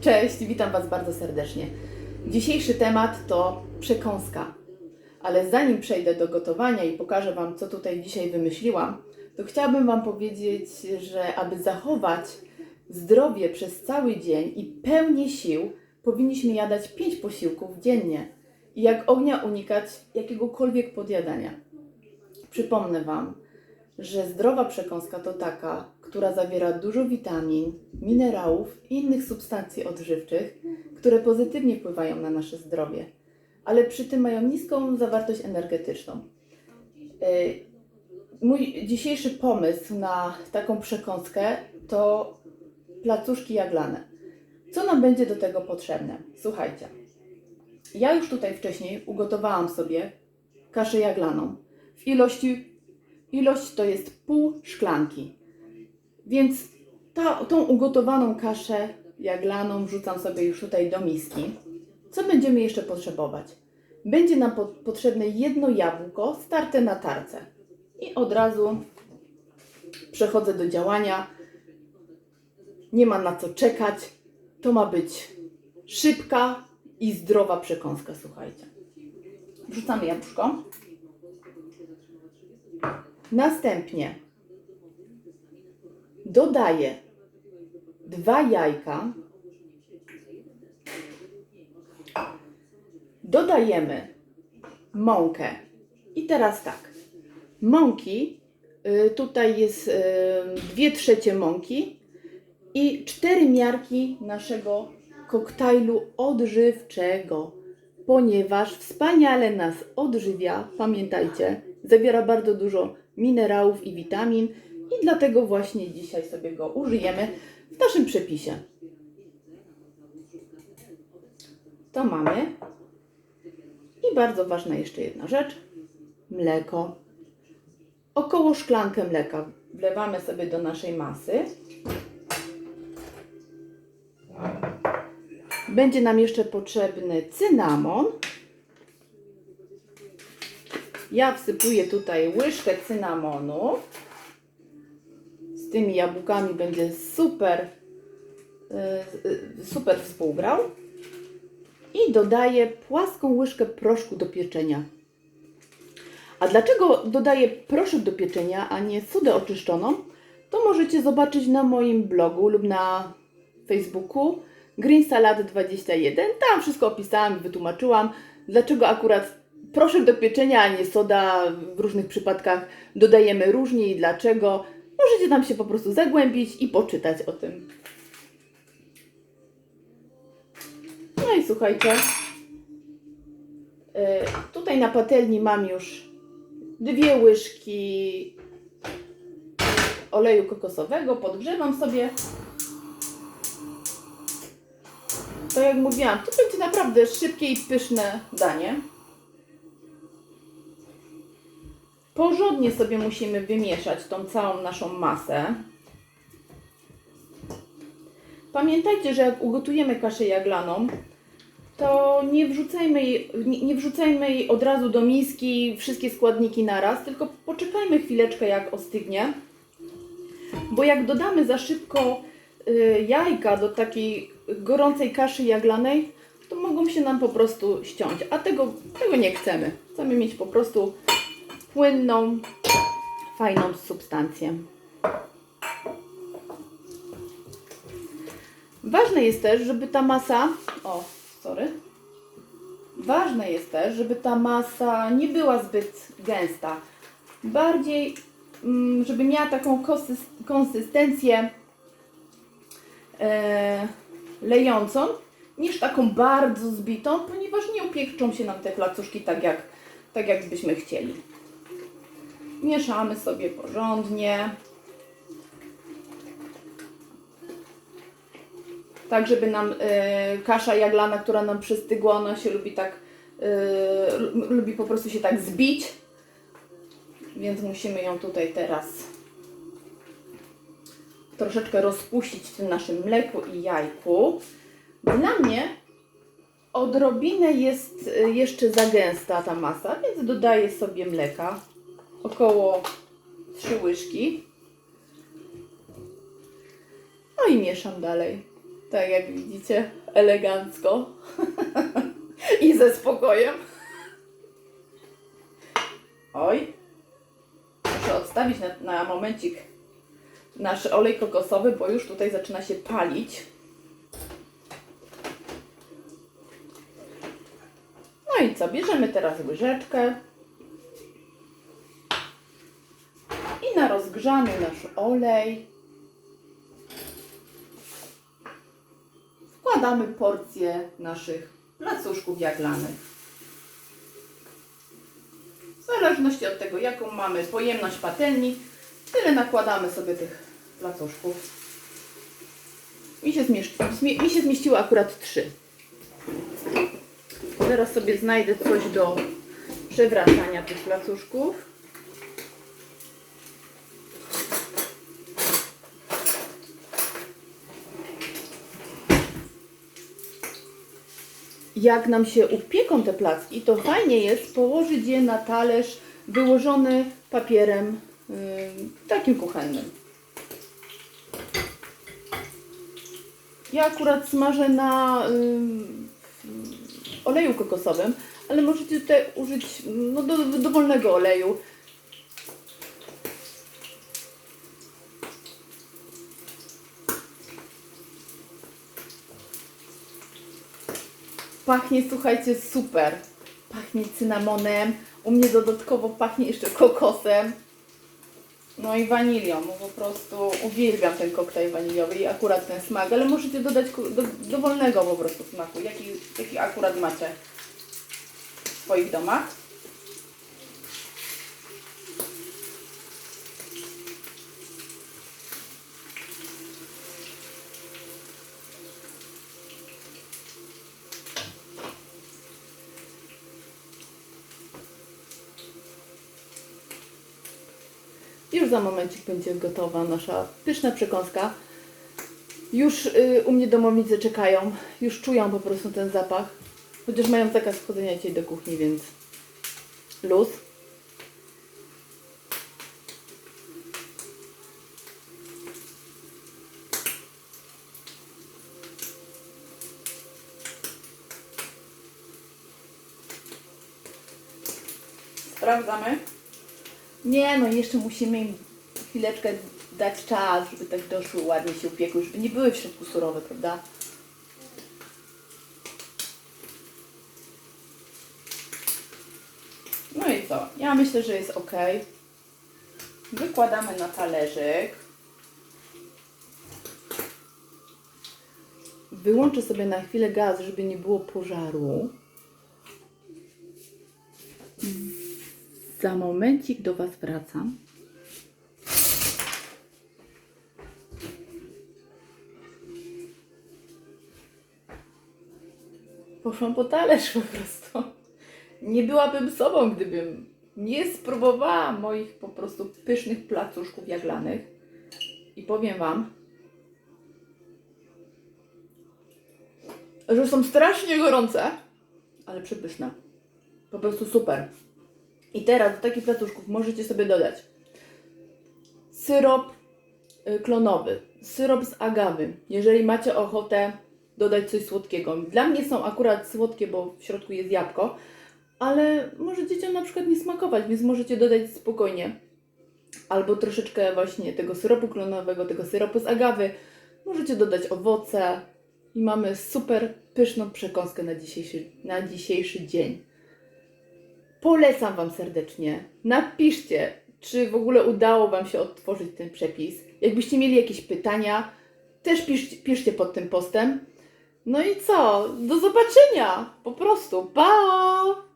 Cześć, witam Was bardzo serdecznie. Dzisiejszy temat to przekąska. Ale zanim przejdę do gotowania i pokażę Wam, co tutaj dzisiaj wymyśliłam, to chciałabym Wam powiedzieć, że aby zachować zdrowie przez cały dzień i pełnię sił, powinniśmy jadać 5 posiłków dziennie. I jak ognia unikać jakiegokolwiek podjadania. Przypomnę Wam, że zdrowa przekąska to taka, która zawiera dużo witamin, minerałów i innych substancji odżywczych, które pozytywnie wpływają na nasze zdrowie, ale przy tym mają niską zawartość energetyczną. Yy, Mój dzisiejszy pomysł na taką przekąskę to placuszki jaglane. Co nam będzie do tego potrzebne? Słuchajcie, ja już tutaj wcześniej ugotowałam sobie kaszę jaglaną w ilości Ilość to jest pół szklanki. Więc ta, tą ugotowaną kaszę jaglaną wrzucam sobie już tutaj do miski. Co będziemy jeszcze potrzebować? Będzie nam po, potrzebne jedno jabłko starte na tarce. I od razu przechodzę do działania. Nie ma na co czekać. To ma być szybka i zdrowa przekąska, słuchajcie. Wrzucamy jabłuszko. Następnie dodaję dwa jajka. Dodajemy mąkę. I teraz tak. Mąki, y, tutaj jest y, dwie trzecie mąki i cztery miarki naszego koktajlu odżywczego, ponieważ wspaniale nas odżywia, pamiętajcie, zawiera bardzo dużo minerałów i witamin i dlatego właśnie dzisiaj sobie go użyjemy w naszym przepisie. To mamy. I bardzo ważna jeszcze jedna rzecz. Mleko. Około szklankę mleka wlewamy sobie do naszej masy. Będzie nam jeszcze potrzebny cynamon. Ja wsypuję tutaj łyżkę cynamonu. Z tymi jabłkami będzie super, yy, super współgrał. I dodaję płaską łyżkę proszku do pieczenia. A dlaczego dodaję proszek do pieczenia, a nie sodę oczyszczoną? To możecie zobaczyć na moim blogu lub na Facebooku Green Salad 21. Tam wszystko opisałam i wytłumaczyłam, dlaczego akurat proszek do pieczenia, a nie soda w różnych przypadkach dodajemy różnie i dlaczego. Możecie tam się po prostu zagłębić i poczytać o tym. No i słuchajcie, yy, tutaj na patelni mam już dwie łyżki oleju kokosowego, podgrzewam sobie. To jak mówiłam, to będzie naprawdę szybkie i pyszne danie. Porządnie sobie musimy wymieszać tą całą naszą masę. Pamiętajcie, że jak ugotujemy kaszę jaglaną, to nie wrzucajmy jej, nie, wrzucajmy jej od razu do miski wszystkie składniki naraz, tylko poczekajmy chwileczkę jak ostygnie. Bo jak dodamy za szybko y, jajka do takiej gorącej kaszy jaglanej, to mogą się nam po prostu ściąć, a tego, tego nie chcemy. Chcemy mieć po prostu płynną, fajną substancję. Ważne jest też, żeby ta masa, o, sorry, ważne jest też, żeby ta masa nie była zbyt gęsta. Bardziej, mm, żeby miała taką konsys- konsystencję e, lejącą, niż taką bardzo zbitą, ponieważ nie upiekczą się nam te placuszki tak jak, tak jak byśmy chcieli. Mieszamy sobie porządnie. Tak, żeby nam y, kasza jaglana, która nam przystygła, ona się lubi tak, y, lubi po prostu się tak zbić. Więc musimy ją tutaj teraz troszeczkę rozpuścić w tym naszym mleku i jajku. Dla mnie odrobinę jest y, jeszcze za gęsta ta masa, więc dodaję sobie mleka około 3 łyżki. No i mieszam dalej. Tak jak widzicie, elegancko i ze spokojem. Oj, muszę odstawić na, na momencik nasz olej kokosowy, bo już tutaj zaczyna się palić. No i co? Bierzemy teraz łyżeczkę i na rozgrzany nasz olej wkładamy porcję naszych placuszków jaglanych. W zależności od tego, jaką mamy pojemność patelni, tyle nakładamy sobie tych placuszków. Mi się, zmieści, zmie- mi się zmieściło akurat trzy. Teraz sobie znajdę coś do przewracania tych placuszków. Jak nam się upieką te placki, to fajnie jest położyć je na talerz wyłożony papierem yy, takim kuchennym. Ja akurat smażę na ym, oleju kokosowym, ale możecie tutaj użyć no, do, dowolnego oleju. Pachnie, słuchajcie, super. Pachnie cynamonem. U mnie dodatkowo pachnie jeszcze kokosem. No i wanilią, bo po prostu uwielbiam ten koktajl waniliowy i akurat ten smak, ale możecie dodać do, dowolnego po prostu smaku, jaki, jaki akurat macie w swoich domach. Za momencik będzie gotowa nasza pyszna przekąska. Już y, u mnie domownicy czekają, już czują po prostu ten zapach. Chociaż mają zakaz wchodzenia dzisiaj do kuchni, więc luz. Sprawdzamy. Nie, no jeszcze musimy im chwileczkę dać czas, żeby tak doszły, ładnie się upiekły, żeby nie były w środku surowe, prawda? No i co? Ja myślę, że jest ok. Wykładamy na talerzyk. Wyłączę sobie na chwilę gaz, żeby nie było pożaru. Za momencik do Was wracam. Poszłam po talerz po prostu. Nie byłabym sobą, gdybym nie spróbowała moich po prostu pysznych placuszków jaglanych. I powiem Wam, że są strasznie gorące, ale przepyszne. Po prostu super. I teraz do takich placuszków możecie sobie dodać syrop y, klonowy, syrop z agawy, jeżeli macie ochotę dodać coś słodkiego. Dla mnie są akurat słodkie, bo w środku jest jabłko, ale może dzieciom na przykład nie smakować, więc możecie dodać spokojnie. Albo troszeczkę właśnie tego syropu klonowego, tego syropu z agawy. Możecie dodać owoce i mamy super pyszną przekąskę na dzisiejszy, na dzisiejszy dzień. Polecam Wam serdecznie. Napiszcie, czy w ogóle udało Wam się odtworzyć ten przepis. Jakbyście mieli jakieś pytania, też piszcie, piszcie pod tym postem. No i co? Do zobaczenia! Po prostu. Pa!